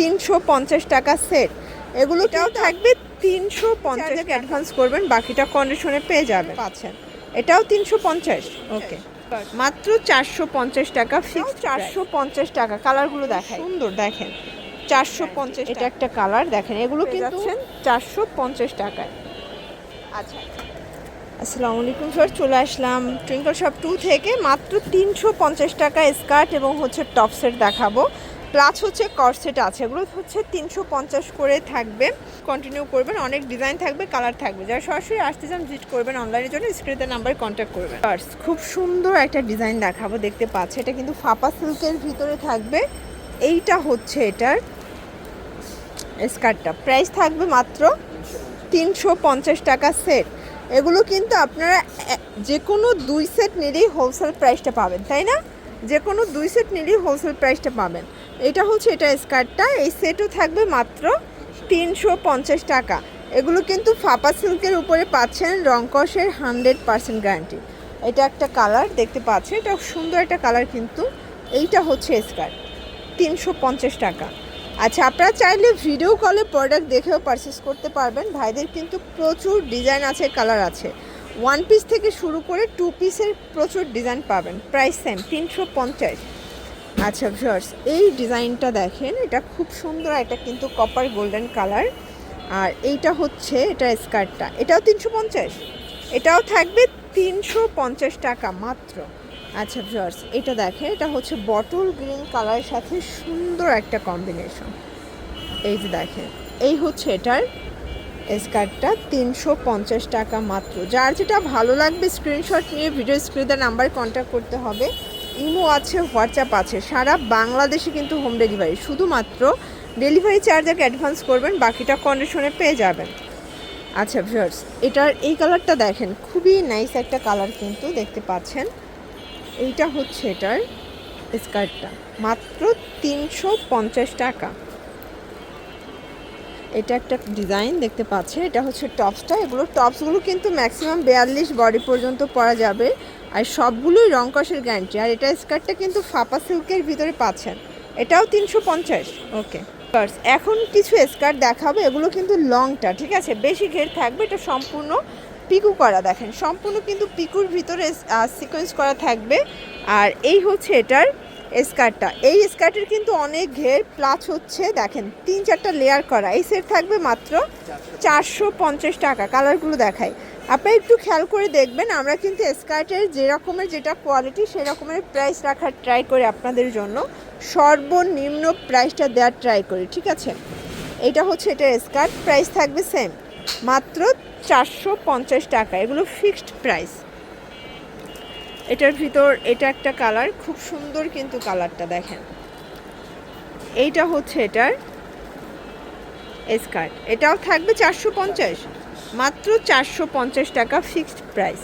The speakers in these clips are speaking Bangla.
তিনশো পঞ্চাশ টাকা সেট। এগুলোটাও থাকবে তিনশো পঞ্চাশ অ্যাডভান্স করবেন বাকিটা কন্ডিশনে পেয়ে যাবেন। পাচ্ছেন। এটাও তিনশো পঞ্চাশ। ওকে। মাত্র চারশো পঞ্চাশ টাকা ফিক্স চারশো পঞ্চাশ টাকা। কালারগুলো দেখেন সুন্দর দেখেন। চারশো পঞ্চাশ এটা একটা কালার দেখেন এগুলো কিন্তু চারশো পঞ্চাশ টাকায়। আচ্ছা। আসসালামু আলাইকুম স্যার চলে আসলাম টুইঙ্কল শপ টু থেকে। মাত্র তিনশো পঞ্চাশ টাকা স্কার্ট এবং হচ্ছে টপ সেট দেখাবো। প্লাস হচ্ছে কর্সেট আছে। এগুলো হচ্ছে তিনশো পঞ্চাশ করে থাকবে। কন্টিনিউ করবেন, অনেক ডিজাইন থাকবে কালার থাকবে। যারা সরাসরি আসতে চান ভিজিট করবেন অনলাইনের জন্য স্ক্রিনের নাম্বারে কন্ট্যাক্ট করবেন। খুব সুন্দর একটা ডিজাইন দেখাবো, দেখতে পাচ্ছি। এটা কিন্তু ফাপা সিল্কের ভিতরে থাকবে। এইটা হচ্ছে এটার স্কার্টটা প্রাইস থাকবে মাত্র তিনশো পঞ্চাশ টাকা সেট এগুলো কিন্তু আপনারা যে কোনো দুই সেট নিলেই হোলসেল প্রাইসটা পাবেন, তাই না? যে কোনো দুই সেট নিলেই হোলসেল প্রাইসটা পাবেন। এটা হচ্ছে এটা স্কার্টটা, এই সেটও থাকবে মাত্র তিনশো পঞ্চাশ টাকা। এগুলো কিন্তু ফাপা সিল্কের উপরে পাচ্ছেন রংকসের হান্ড্রেড পার্সেন্ট গ্যারান্টি। এটা একটা কালার, দেখতে পাচ্ছেন, এটা সুন্দর একটা কালার কিন্তু। এইটা হচ্ছে স্কার্ট, তিনশো পঞ্চাশ টাকা। আচ্ছা আপনারা চাইলে ভিডিও কলে প্রোডাক্ট দেখেও পারচেস করতে পারবেন। ভাইদের কিন্তু প্রচুর ডিজাইন আছে, কালার আছে। ওয়ান পিস থেকে শুরু করে টু পিসের প্রচুর ডিজাইন পাবেন। প্রাইস সেম তিনশো পঞ্চাশ। আচ্ছা ভিউয়ার্স, এই ডিজাইনটা দেখেন, এটা খুব সুন্দর, এটা কিন্তু কপার গোল্ডেন কালার আর এইটা হচ্ছে, এটা স্কার্টটা এটাও তিনশো পঞ্চাশ? এটাও থাকবে তিনশো পঞ্চাশ টাকা মাত্র। আচ্ছা ভিউয়ার্স, এটা দেখেন, এটা হচ্ছে বটল গ্রিন কালারের সাথে সুন্দর একটা কম্বিনেশন এই যে দেখেন, এই হচ্ছে এটার স্কার্টটা তিনশো পঞ্চাশ টাকা মাত্র। যার যেটা ভালো লাগবে স্ক্রিনশট নিয়ে ভিডিও স্ক্রিনে নাম্বার কন্ট্যাক্ট করতে হবে। ইমো আছে, হোয়াটসঅ্যাপ আছে। সারা বাংলাদেশে কিন্তু হোম ডেলিভারি শুধুমাত্র ডেলিভারি চার্জ আগে অ্যাডভান্স করবেন, বাকিটা কন্ডিশনে পেয়ে যাবেন। আচ্ছা ভিউয়ার্স এটার, এই কালারটা দেখেন। খুবই নাইস একটা কালার কিন্তু দেখতে পাচ্ছেন। এইটা হচ্ছে এটার স্কার্টটা মাত্র তিনশো পঞ্চাশ টাকা। এটা একটা ডিজাইন দেখতে পাচ্ছে এটা হচ্ছে টপসটা এগুলো টপসগুলো কিন্তু ম্যাক্সিমাম বিয়াল্লিশ বডি পর্যন্ত পরা যাবে। আর সবগুলোই রং কষের গ্যারান্টি আর এটা স্কার্টটা কিন্তু ফাপা সিল্কের ভিতরে পাচ্ছেন। এটাও তিনশো পঞ্চাশ। ওকে এখন কিছু স্কার্ট দেখাবো, এগুলো কিন্তু লংটা ঠিক আছে? বেশি ঘের থাকবে, এটা সম্পূর্ণ পিকু করা, দেখেন। সম্পূর্ণ কিন্তু পিকুর ভিতরে সিকোয়েন্স করা থাকবে। আর এই হচ্ছে এটার স্কার্টটা এই স্কার্টের কিন্তু অনেক ঘের প্লাস হচ্ছে, দেখেন, তিন চারটা লেয়ার করা। এই সেট থাকবে মাত্র চারশো পঞ্চাশ টাকা কালারগুলো দেখাই। আপনি একটু খেয়াল করে দেখবেন, আমরা কিন্তু স্কার্টের যে রকমের যেটা কোয়ালিটি সেই রকমের প্রাইস রাখার ট্রাই করি আপনাদের জন্য। সর্বনিম্ন প্রাইসটা দেওয়ার ট্রাই করি, ঠিক আছে? এটা হচ্ছে এটা স্কার্ট প্রাইস থাকবে সেম মাত্র চারশো পঞ্চাশ টাকা, এগুলো ফিক্সড প্রাইস এটার ভিতর, এটা একটা কালার খুব সুন্দর কিন্তু কালারটা দেখেন। এইটা হচ্ছে এটার স্কার্ট এটাও থাকবে চারশো পঞ্চাশ। মাত্র চারশো পঞ্চাশ টাকা ফিক্সড প্রাইস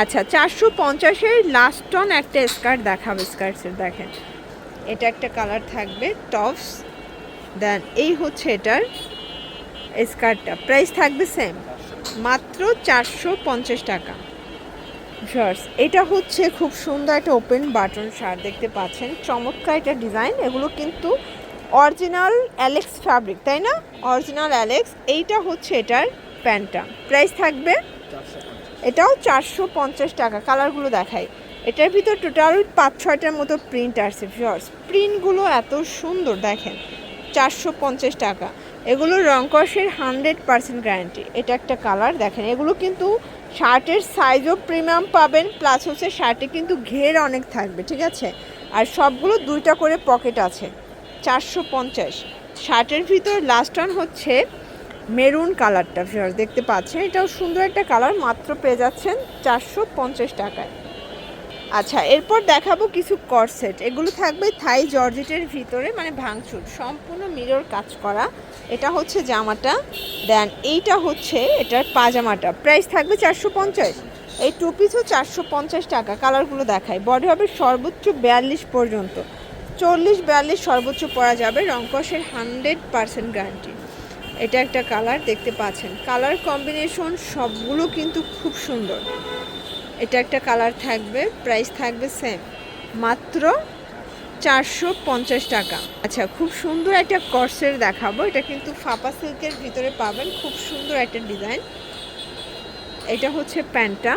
আচ্ছা চারশো পঞ্চাশের লাস্ট টন একটা স্কার্ট দেখাবে স্কার্টসের দেখেন। এটা একটা কালার থাকবে টপস দেন এই হচ্ছে এটার স্কার্টটা প্রাইস থাকবে সেম মাত্র চারশো পঞ্চাশ টাকা। শর্টস এটা হচ্ছে খুব সুন্দর একটা ওপেন বাটন শার্ট দেখতে পাচ্ছেন। চমৎকার একটা ডিজাইন এগুলো কিন্তু অরিজিনাল অ্যালেক্স ফ্যাব্রিক তাই না? অরিজিনাল অ্যালেক্স এইটা হচ্ছে এটার প্যান্টটা। প্রাইস থাকবে এটাও চারশো পঞ্চাশ টাকা, কালারগুলো দেখাই। এটার ভিতর টোটাল পাঁচ, ছয়টার মতো প্রিন্ট আসছে শর্টস প্রিন্টগুলো এত সুন্দর, দেখেন, চারশো পঞ্চাশ টাকা। এগুলো রংকসের হান্ড্রেড পার্সেন্ট গ্যারান্টি এটা একটা কালার, দেখেন, এগুলো কিন্তু শার্টের সাইজও প্রিমিয়াম পাবেন প্লাস হচ্ছে শার্টে কিন্তু ঘের অনেক থাকবে, ঠিক আছে? আর সবগুলো দুইটা করে পকেট আছে, চারশো পঞ্চাশ। শার্টের ভিতর লাস্ট ওয়ান হচ্ছে মেরুন কালারটা ভিউয়ার্স দেখতে পাচ্ছেন। এটাও সুন্দর একটা কালার, মাত্র পেয়ে যাচ্ছেন চারশো পঞ্চাশ টাকায়। আচ্ছা এরপর দেখাবো কিছু কর্সেট এগুলো থাকবে থাই জর্জেটের ভিতরে মানে ভাঙচুর, সম্পূর্ণ মিরর কাজ করা। এটা হচ্ছে জামাটা। দেন এইটা হচ্ছে এটার পাজামাটা। প্রাইস থাকবে চারশো পঞ্চাশ। এই টু পিসও চারশো পঞ্চাশ টাকা। কালারগুলো দেখায় বডি হবে সর্বোচ্চ বিয়াল্লিশ পর্যন্ত। চল্লিশ বিয়াল্লিশ সর্বোচ্চ পরা যাবে। রংকসের হান্ড্রেড পার্সেন্ট গ্যারান্টি এটা একটা কালার দেখতে পাচ্ছেন। কালার কম্বিনেশন সবগুলো কিন্তু খুব সুন্দর। এটা একটা কালার থাকবে, প্রাইস থাকবে সেম মাত্র চারশো পঞ্চাশ টাকা। আচ্ছা খুব সুন্দর একটা কর্সের দেখাবো। এটা কিন্তু ফাপা সিল্কের ভিতরে পাবেন, খুব সুন্দর একটা ডিজাইন এটা হচ্ছে প্যান্টটা।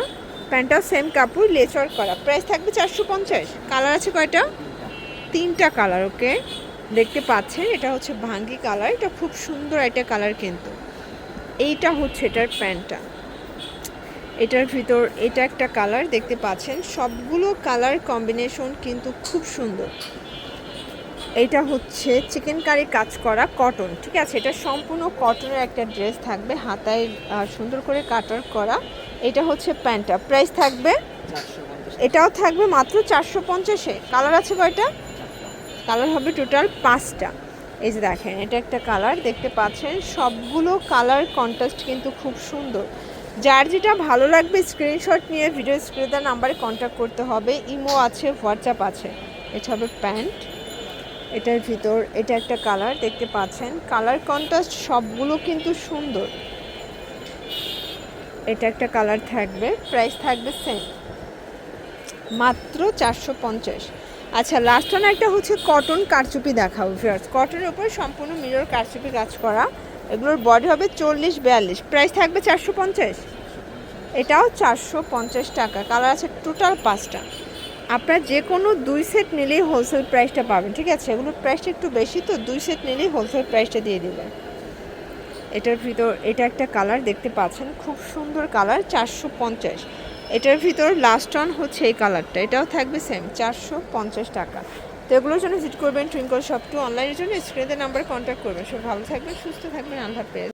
প্যান্টটাও সেম কাপড়, লেচর করা। প্রাইস থাকবে চারশো পঞ্চাশ। কালার আছে কয়টা? তিনটা কালার ওকে দেখতে পাচ্ছেন এটা হচ্ছে ভাঙ্গি কালার এটা খুব সুন্দর একটা কালার কিন্তু। এইটা হচ্ছে এটার প্যান্টটা। এটার ভিতর এটা একটা কালার দেখতে পাচ্ছেন সবগুলো কালার কম্বিনেশন কিন্তু খুব সুন্দর। এটা হচ্ছে চিকেন কারি কাজ করা কটন ঠিক আছে? এটা সম্পূর্ণ কটনের একটা ড্রেস থাকবে হাতায় সুন্দর করে কাটার করা। এটা হচ্ছে প্যান্টটা প্রাইস থাকবে? এটাও থাকবে মাত্র চারশো পঞ্চাশে। কালার আছে কয়টা? কালার হবে টোটাল পাঁচটা। এই যে দেখেন, এটা একটা কালার, দেখতে পাচ্ছেন? সবগুলো কালার কন্ট্রাস্ট কিন্তু খুব সুন্দর। যার যেটা ভালো লাগবে স্ক্রিনশট নিয়ে ভিডিও স্ক্রিনে নাম্বারে কন্ট্যাক্ট করতে হবে। ইমো আছে হোয়াটসঅ্যাপ আছে। এটা হবে প্যান্ট। এটার ভিতর, এটা একটা কালার, দেখতে পাচ্ছেন? কালার কন্ট্রাস্ট সবগুলো কিন্তু সুন্দর। এটা একটা কালার থাকবে প্রাইস থাকবে সেম মাত্র চারশো পঞ্চাশ। আচ্ছা লাস্ট ওয়ান একটা হচ্ছে কটন কারচুপি দেখাবো ফিয়ার্স কটনের উপর সম্পূর্ণ মিরর কারচুপি কাজ করা। এগুলোর বডি হবে চল্লিশ বিয়াল্লিশ। প্রাইস থাকবে চারশো পঞ্চাশ। এটাও চারশো পঞ্চাশ টাকা। কালার আছে টোটাল পাঁচটা। আপনার যে কোনো দুই সেট নিলেই হোলসেল প্রাইসটা পাবেন, ঠিক আছে? এগুলোর প্রাইসটা একটু বেশি, তো দুই সেট নিলেই হোলসেল প্রাইসটা দিয়ে দেবেন। এটার ভিতর, এটা একটা কালার দেখতে পাচ্ছেন। খুব সুন্দর কালার চারশো পঞ্চাশ। এটার ভিতর লাস্ট অন হচ্ছে এই কালারটা এটাও থাকবে সেম চারশো পঞ্চাশ টাকা। তো এগুলোর জন্য ভিজিট করবেন টুইঙ্কল শপ টু অনলাইনের জন্য স্ক্রিনের নাম্বারে কন্ট্যাক্ট করবেন। সব ভালো থাকবেন, সুস্থ থাকবেন, আল্লাহ হাফেজ।